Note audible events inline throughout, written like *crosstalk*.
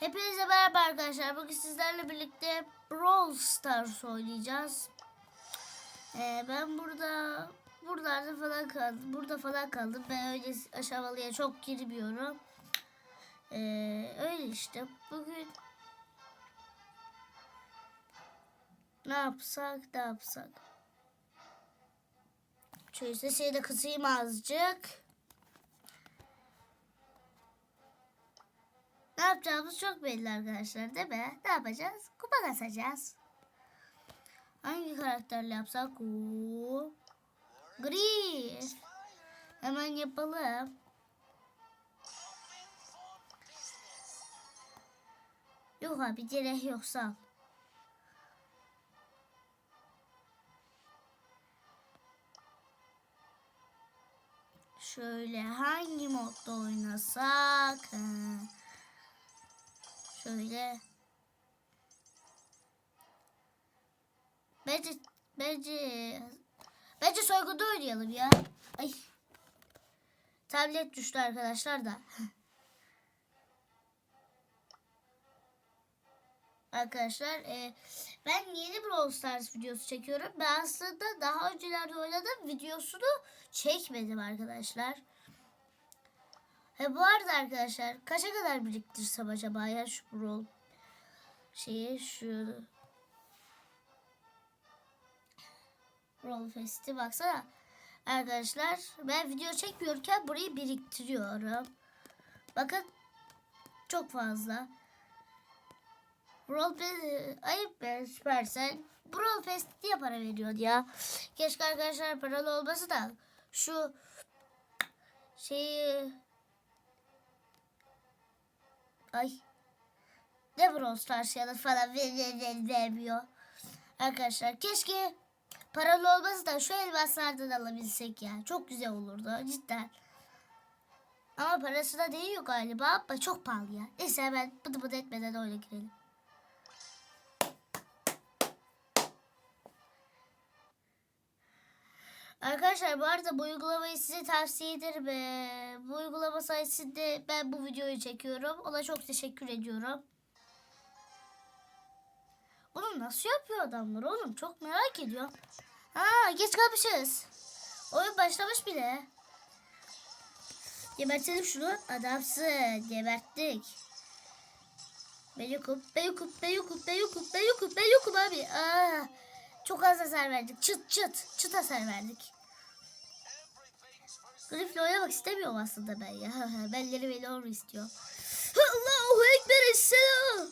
Hepinize merhaba arkadaşlar. Bugün sizlerle birlikte Brawl Stars oynayacağız. Ee, ben burada buralarda falan kaldım. Burada falan kaldım. Ben öyle aşamalıya çok girmiyorum. Ee, öyle işte. Bugün ne yapsak ne yapsak. Şöyle sesini de kısayım azıcık. Ne yapacağımız çok belli arkadaşlar değil mi? Ne yapacağız? Kupa kasacağız. Hangi karakterle yapsak? Oo. Gri. Hemen yapalım. Yok abi gerek yok. Şöyle hangi modda oynasak? Ha. Şöyle. Bence bence bence soygunda oynayalım ya. Ay. Tablet düştü arkadaşlar da. *laughs* Arkadaşlar e, ben yeni Brawl Stars videosu çekiyorum. Ben aslında daha öncelerde oynadım videosunu çekmedim arkadaşlar. He bu arada arkadaşlar kaça kadar biriktirsem acaba ya şu Brawl şeyi şu Brawl Fest'i baksana. Arkadaşlar ben video çekmiyorken burayı biriktiriyorum. Bakın çok fazla. Brawl ayıp be Supercell. Brawl Fest diye para veriyordu ya. Keşke arkadaşlar paralı olması da şu şeyi Ay. Ne Brawl Stars ya da falan ver- ver- ver- vermiyor. Arkadaşlar keşke paralı olması da şu elmaslardan alabilsek ya. Çok güzel olurdu cidden. Ama parası da değiyor galiba ama çok pahalı ya. Neyse hemen bıdı bıdı etmeden öyle girelim. Arkadaşlar bu arada bu uygulamayı size tavsiye ederim. Ee, bu uygulama sayesinde ben bu videoyu çekiyorum. Ona çok teşekkür ediyorum. Bunu nasıl yapıyor adamlar oğlum? Çok merak ediyorum. Ha geç kalmışız. Oyun başlamış bile. Gebertelim şunu. Adamsın. Geberttik. Ben yokum. Ben yokum. Ben yokum. Ben yokum. Ben yokum. Ben yokum abi. Aa, çok az hasar verdik. Çıt çıt. Çıt hasar verdik. Grif'le oynamak istemiyorum aslında ben ya. *laughs* Benleri beni onu istiyor. *laughs* Allahu Ekber Esselam.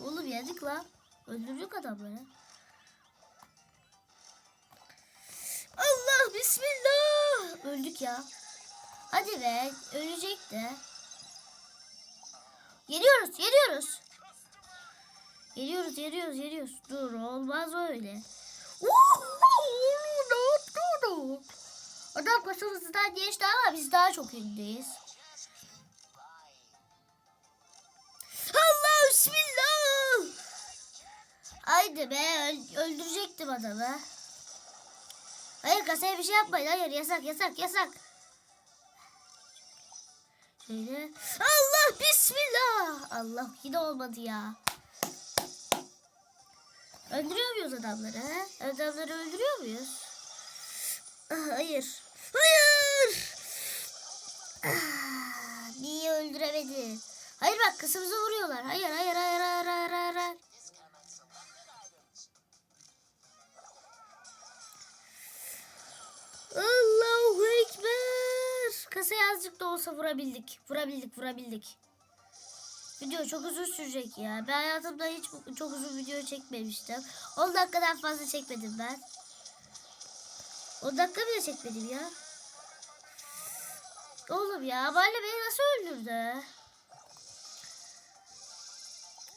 Oğlum yedik lan. Öldürdük adamları. Allah Bismillah. Öldük ya. Hadi be. Ölecek de. Geliyoruz. Geliyoruz. Geliyoruz. Geliyoruz. Geliyoruz. Dur olmaz öyle. Adam başımızdan geçti ama biz daha çok öndeyiz. Allah bismillah. Haydi be öl- öldürecektim adamı. Hayır kasaya bir şey yapmayın. Hayır yasak yasak yasak. Şöyle. Allah bismillah. Allah yine olmadı ya. Öldürüyor muyuz adamları? Adamları öldürüyor muyuz? Ah, hayır. Hayır. Ah, niye öldüremedi? Hayır bak kızımızı vuruyorlar. Hayır hayır hayır hayır hayır hayır. hayır. Allahu Ekber. Kasaya azıcık da olsa vurabildik. Vurabildik vurabildik. Video çok uzun sürecek ya. Ben hayatımda hiç çok uzun video çekmemiştim. 10 dakikadan fazla çekmedim ben. 10 dakika bile çekmedim ya. Oğlum ya Barla beni nasıl öldürdü?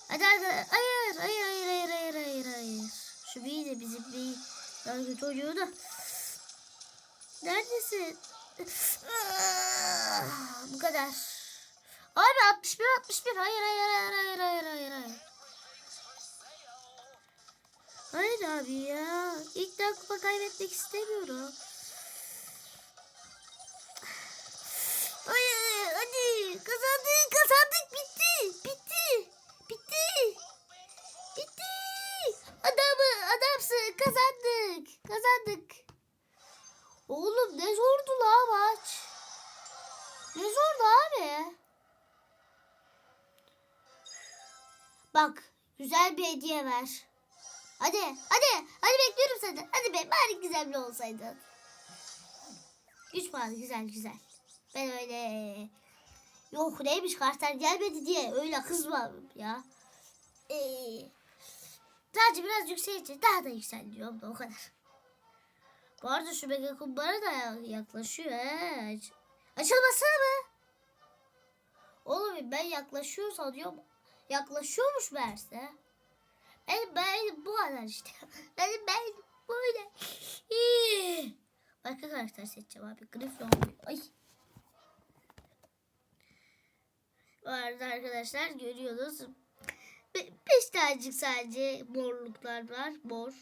Hadi hadi. Hayır hayır hayır hayır hayır hayır hayır. Şu bir de bizim bir yani çocuğu da. Neredesin? Ah, Bu kadar. Abi 61 61 hayır hayır hayır hayır hayır hayır hayır. Hayır abi ya. İlk daha kupa kaybetmek istemiyorum. Hayır hadi kazandık kazandık bitti bitti bitti bitti adamı adamsın kazandık kazandık oğlum ne zordu la maç ne zordu abi bak güzel bir hediye ver. Hadi hadi hadi bekliyorum seni. Hadi be bari güzel bir olsaydı. Üç puan güzel güzel. Ben öyle yok neymiş kartlar gelmedi diye öyle kızma ya. Ee, sadece biraz yükselince daha da yükseliyorum da o kadar. Bu arada şu mega kumbara da yaklaşıyor he. Aç- Açılmasana be. Oğlum ben yaklaşıyor sanıyorum. Yaklaşıyormuş meğerse. Ben, ben bu kadar işte. *laughs* Ben, ben böyle. *gasps* Başka karakter seçeceğim abi. Griffon. Ay. Bu arada arkadaşlar görüyoruz. Be- beş tanecik sadece morluklar var. Mor.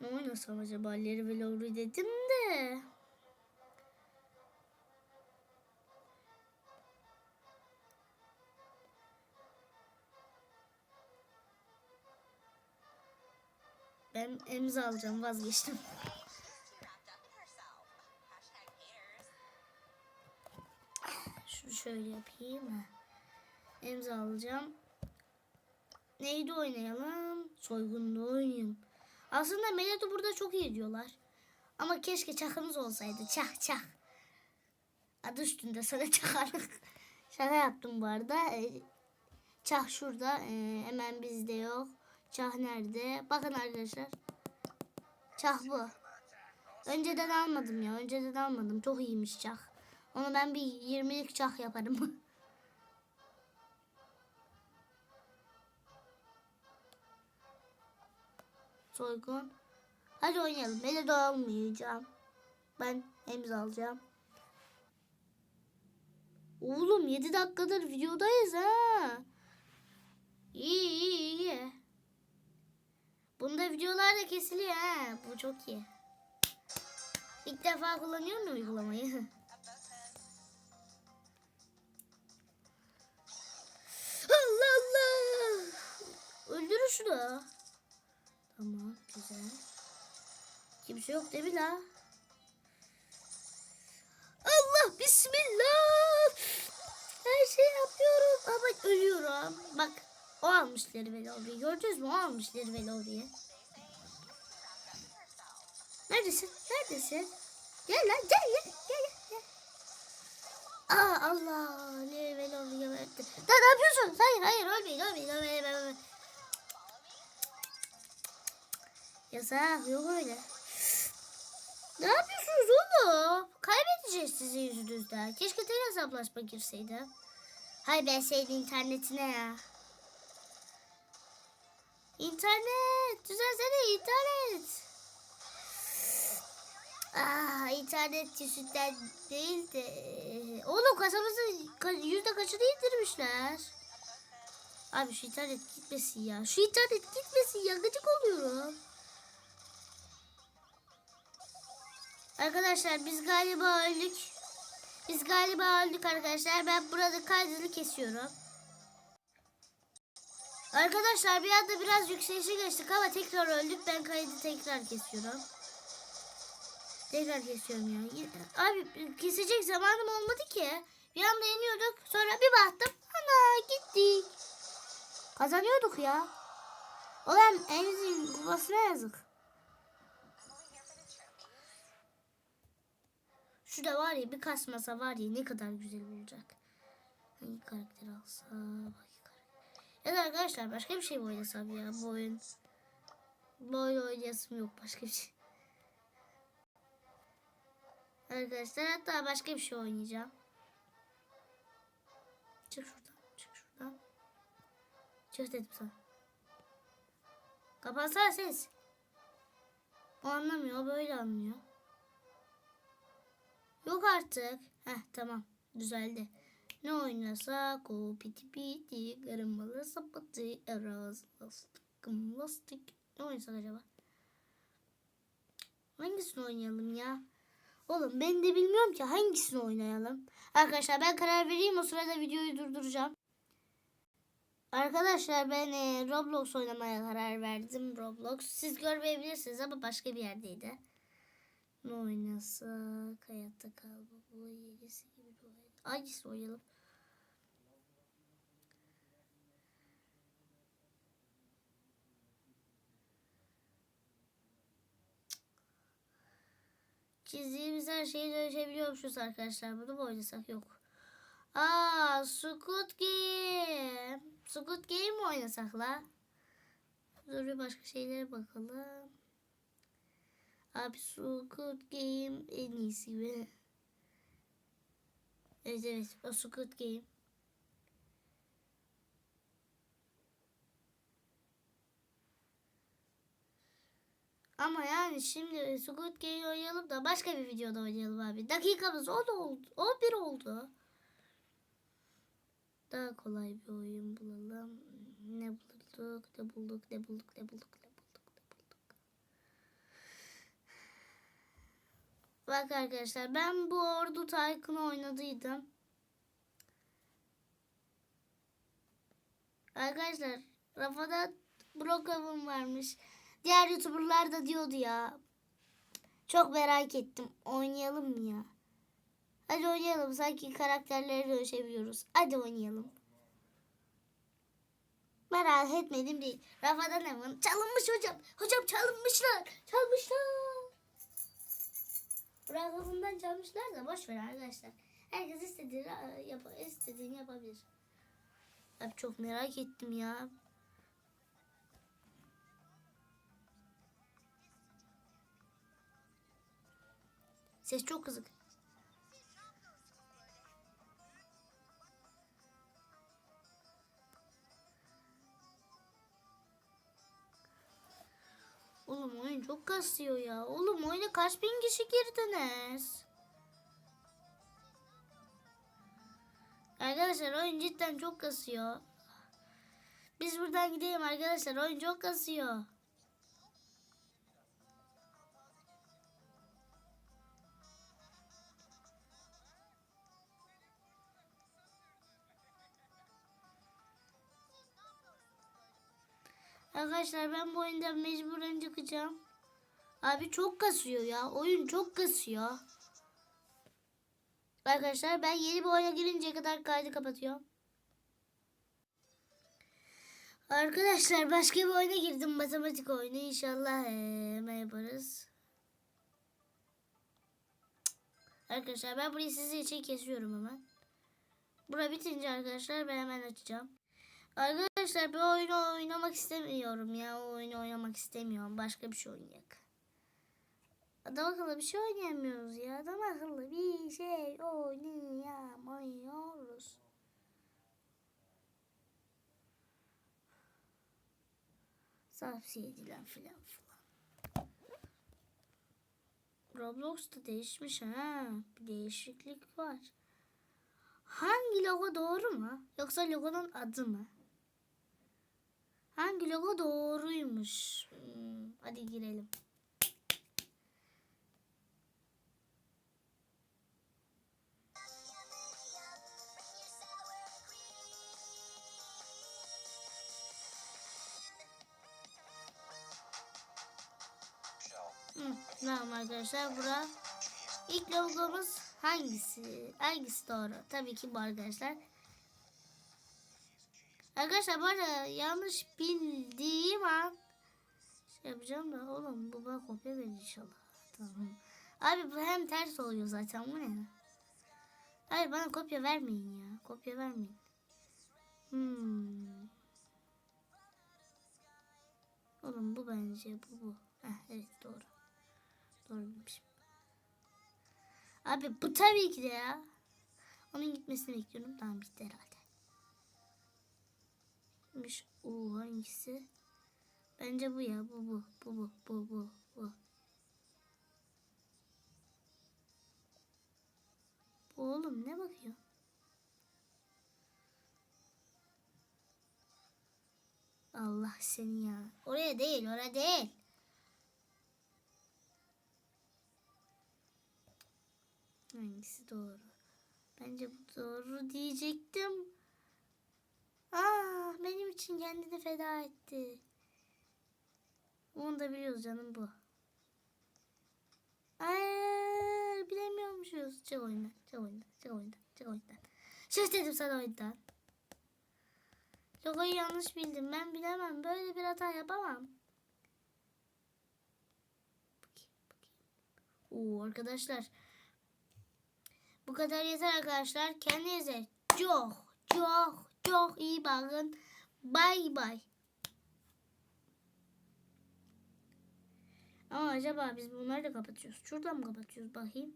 Ne oynasam acaba? Larry ve Lowry dedim de. Ben emzi alacağım vazgeçtim. Şunu şöyle yapayım mı? Emzi alacağım. Neydi oynayalım? Soygunlu oynayayım. Aslında Melody burada çok iyi diyorlar. Ama keşke çakımız olsaydı. Çak çak. Adı üstünde sana *laughs* çakarlık. Şaka yaptım bu arada. Ee, Çah şurada. Ee, hemen bizde yok. Çah nerede? Bakın arkadaşlar. Çah bu. Önceden almadım ya. Önceden almadım. Çok iyiymiş çah. Onu ben bir 20'lik çah yaparım. *laughs* Soygun. Hadi oynayalım. Beni de almayacağım. Ben emzi alacağım. Oğlum 7 dakikadır videodayız ha. İyi iyi iyi. Bunda videolar da kesiliyor ha. Bu çok iyi. İlk defa kullanıyorum ya uygulamayı. *laughs* Allah Allah. Öldürün şunu. Tamam güzel. Kimse yok değil mi la? Allah bismillah. Her şey yapıyorum ama ölüyorum. Bak o almış Lervel Lowry'i. Gördünüz mü? O almış Lervel Lowry'i. Neredesin? Neredesin? Gel lan gel gel gel gel. Aa Allah Lervel Lowry'i verdi. Lan ne yapıyorsun? Hayır hayır ölmeyin ölmeyin. ölmeyin. Yasak yok öyle. Ne yapıyorsunuz oğlum? Kaybedeceğiz sizin yüzünüzden. Keşke tek hesaplaşma girseydi. Hay ben senin internetine ya. İnternet. Düzelsene internet. Ah internet yüzünden değil de. Oğlum kasamızın ka- yüzde kaçını indirmişler. Abi şu internet gitmesin ya. Şu internet gitmesin ya. Gıcık oluyorum. Arkadaşlar biz galiba öldük. Biz galiba öldük arkadaşlar. Ben burada kaydını kesiyorum. Arkadaşlar bir anda biraz yükselişe geçtik ama tekrar öldük. Ben kaydı tekrar kesiyorum. Tekrar kesiyorum ya. Abi kesecek zamanım olmadı ki. Bir anda yeniyorduk. Sonra bir baktım. Ana gittik. Kazanıyorduk ya. Ulan Emzi'nin kupasına yazık. Şurada var ya bir kasmasa var ya ne kadar güzel olacak. Hangi karakter? Hangi da arkadaşlar başka bir şey mi oynasam ya bu oyun? Bu oyun oynayasım yok başka bir şey. Arkadaşlar hatta başka bir şey oynayacağım. Çık şuradan. Çık şuradan. Çık dedim sana. Kapansana ses. O anlamıyor. Böyle anlıyor. Yok artık. Heh tamam. Düzeldi. Ne oynasak o piti piti kırmalı sapatı eraz lastik lastik. Ne oynasak acaba? Hangisini oynayalım ya? Oğlum ben de bilmiyorum ki hangisini oynayalım. Arkadaşlar ben karar vereyim o sırada videoyu durduracağım. Arkadaşlar ben e, Roblox oynamaya karar verdim. Roblox. Siz görmeyebilirsiniz ama başka bir yerdeydi. Ne oynasak? Hayatta kal baba. Yenisi gibi oyun. Hangisi oynayalım? Çizdiğimiz her şeyi dönüşebiliyormuşuz arkadaşlar. Bunu mu oynasak? Yok. Aa, Squid Game. Squid Game mi oynasak la? Dur bir başka şeylere bakalım. Abi Squid Game en iyisi gibi. Evet evet o Squid Game. Ama yani şimdi Squid Game oynayalım da başka bir videoda oynayalım abi. Dakikamız 10 oldu. 11 oldu. Daha kolay bir oyun bulalım. Ne bulduk, ne bulduk, ne bulduk, ne bulduk, ne bulduk, ne bulduk. Bak arkadaşlar ben bu Ordu Tycoon'u oynadıydım. Arkadaşlar Rafa'da Brokov'un varmış. Diğer YouTuber'lar da diyordu ya. Çok merak ettim. Oynayalım mı ya? Hadi oynayalım. Sanki karakterlere dönüşebiliyoruz. Hadi oynayalım. Merak etmedim değil. Rafadan hemen çalınmış hocam. Hocam çalınmışlar. Çalmışlar. Rafadan çalmışlar da boş ver arkadaşlar. Herkes istediğini, yap istediğini yapabilir. Abi çok merak ettim ya. Ses çok kızık. Oğlum oyun çok kasıyor ya. Oğlum oyuna kaç bin kişi girdiniz? Arkadaşlar oyun cidden çok kasıyor. Biz buradan gidelim arkadaşlar. Oyun çok kasıyor. Arkadaşlar ben bu oyundan mecburen çıkacağım. Abi çok kasıyor ya. Oyun çok kasıyor. Arkadaşlar ben yeni bir oyuna girinceye kadar kaydı kapatıyorum. Arkadaşlar başka bir oyuna girdim. Matematik oyunu. İnşallah ee, yaparız. Arkadaşlar ben burayı sizin için kesiyorum hemen. Bura bitince arkadaşlar ben hemen açacağım. Arkadaşlar bir oyunu oynamak istemiyorum ya. O oyunu oynamak istemiyorum. Başka bir şey oynayak. Adam akıllı bir şey oynayamıyoruz ya. Adam akıllı bir şey oynayamıyoruz. Tavsiye edilen filan filan. Roblox'ta değişmiş ha. Bir değişiklik var. Hangi logo doğru mu? Yoksa logonun adı mı? Hangi logo doğruymuş? Hmm, hadi girelim. Hı, tamam arkadaşlar bura ilk logomuz hangisi? Hangisi doğru? Tabii ki bu arkadaşlar. Arkadaşlar bu arada yanlış bildiğim an şey yapacağım da oğlum bu bana kopya verir inşallah. Tamam. Abi bu hem ters oluyor zaten bu ne? Hayır bana kopya vermeyin ya. Kopya vermeyin. Hmm. Oğlum bu bence bu bu. Heh, evet doğru. Doğru bilmişim. Abi bu tabii ki de ya. Onun gitmesini bekliyorum. Tamam bitti herhalde. Miş o hangisi? Bence bu ya. Bu bu. Bu bu. Bu bu. Bu. Bu oğlum ne bakıyor? Allah seni ya. Oraya değil, oraya değil. Hangisi doğru? Bence bu doğru diyecektim. Aa, benim için kendini feda etti. Onu da biliyoruz canım bu. Ay, bilemiyormuşuz. Çık oyundan, çık oyundan, çık oyundan, çık oyundan. Çık dedim sana oyundan. Logoyu yanlış bildim. Ben bilemem. Böyle bir hata yapamam. Oo arkadaşlar. Bu kadar yeter arkadaşlar. Kendinize çok çok çok iyi bakın. Bay bay. Ama acaba biz bunları da kapatıyoruz. Şuradan mı kapatıyoruz bakayım.